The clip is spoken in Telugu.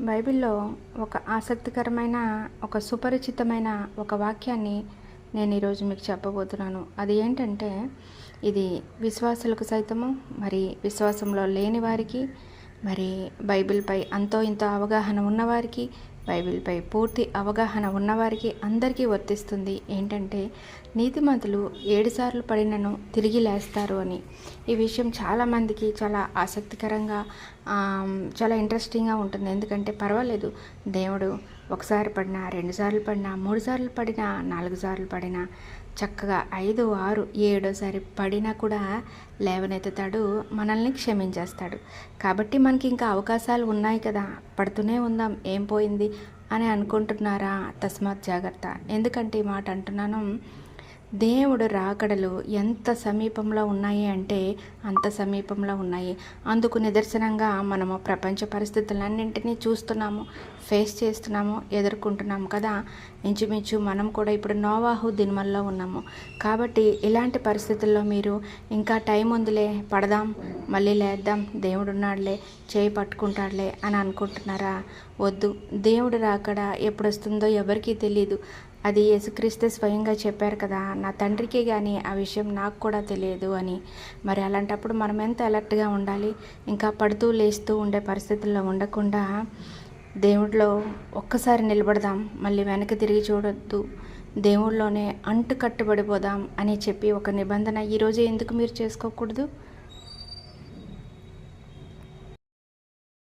బైబిల్లో ఒక ఆసక్తికరమైన ఒక సుపరిచితమైన ఒక వాక్యాన్ని నేను ఈరోజు మీకు చెప్పబోతున్నాను. అది ఏంటంటే ఇది విశ్వాసులకు సైతము మరి విశ్వాసంలో లేని వారికి మరి బైబిల్పై అంతో ఇంత అవగాహన ఉన్నవారికి బైబిల్పై పూర్తి అవగాహన ఉన్నవారికి అందరికీ వర్తిస్తుంది. ఏంటంటే నీతిమంతులు ఏడుసార్లు పడినను తిరిగి లేస్తారు అని. ఈ విషయం చాలామందికి చాలా ఆసక్తికరంగా చాలా ఇంట్రెస్టింగ్గా ఉంటుంది. ఎందుకంటే పర్వాలేదు. దేవుడు ఒకసారి పడినా రెండుసార్లు పడినా మూడు సార్లు పడినా నాలుగు సార్లు పడినా చక్కగా ఐదు ఆరు ఏడోసారి పడినా కూడా లేవనెత్తుతాడు మనల్ని క్షమించేస్తాడు. కాబట్టి మనకి ఇంకా అవకాశాలు ఉన్నాయి కదా పడుతూనే ఉందాం ఏం పోయింది అని అనుకుంటున్నారా? తస్మాత్ జాగ్రత్త. ఎందుకంటే ఈ మాట అంటున్నాను దేవుడు రాకడలు ఎంత సమీపంలో ఉన్నాయి అంటే అంత సమీపంలో ఉన్నాయి. అందుకు నిదర్శనంగా మనము ప్రపంచ పరిస్థితులన్నింటినీ చూస్తున్నాము ఫేస్ చేస్తున్నాము ఎదుర్కొంటున్నాము కదా. ఇంచుమించు మనం కూడా ఇప్పుడు నోవాహు దినమల్లో ఉన్నాము. కాబట్టి ఇలాంటి పరిస్థితుల్లో మీరు ఇంకా టైం ఉందిలే పడదాం మళ్ళీ లేద్దాం దేవుడు ఉన్నాడులే చేయి పట్టుకుంటాడులే అని అనుకుంటున్నారా? వద్దు. దేవుడు రాకడ ఎప్పుడు వస్తుందో ఎవరికీ తెలియదు అది యేసుక్రీస్తే స్వయంగా చెప్పారు కదా నా తండ్రికి కానీ ఆ విషయం నాకు కూడా తెలియదు అని. మరి అలాంటప్పుడు మనం ఎంత అలర్ట్గా ఉండాలి? ఇంకా పడుతూ లేస్తూ ఉండే పరిస్థితుల్లో ఉండకుండా దేవుడిలో ఒక్కసారి నిలబడదాం మళ్ళీ వెనక్కి తిరిగి చూడొద్దు దేవుళ్ళలోనే అంటు కట్టుబడిపోదాం అని చెప్పి ఒక నిబంధన ఈరోజు ఎందుకు మీరు చేసుకోకూడదు?